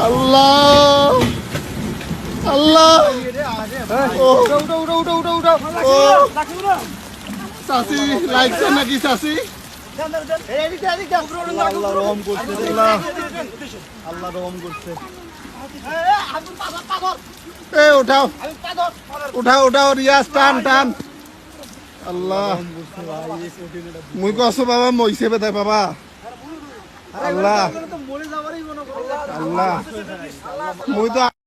আল্লাহ। আল্লাহ। ও। চাচি লাগছে নাকি চাচি? আল্লাহ আল্লাহ। আল্লাহ এ, উঠাও। উঠাও উঠাও, রিয়াজ, টান টান। আল্লাহ। মুই কছো বাবা মইছে বেতাই বাবা আল্লাহ। আল্লাহ। মুই তো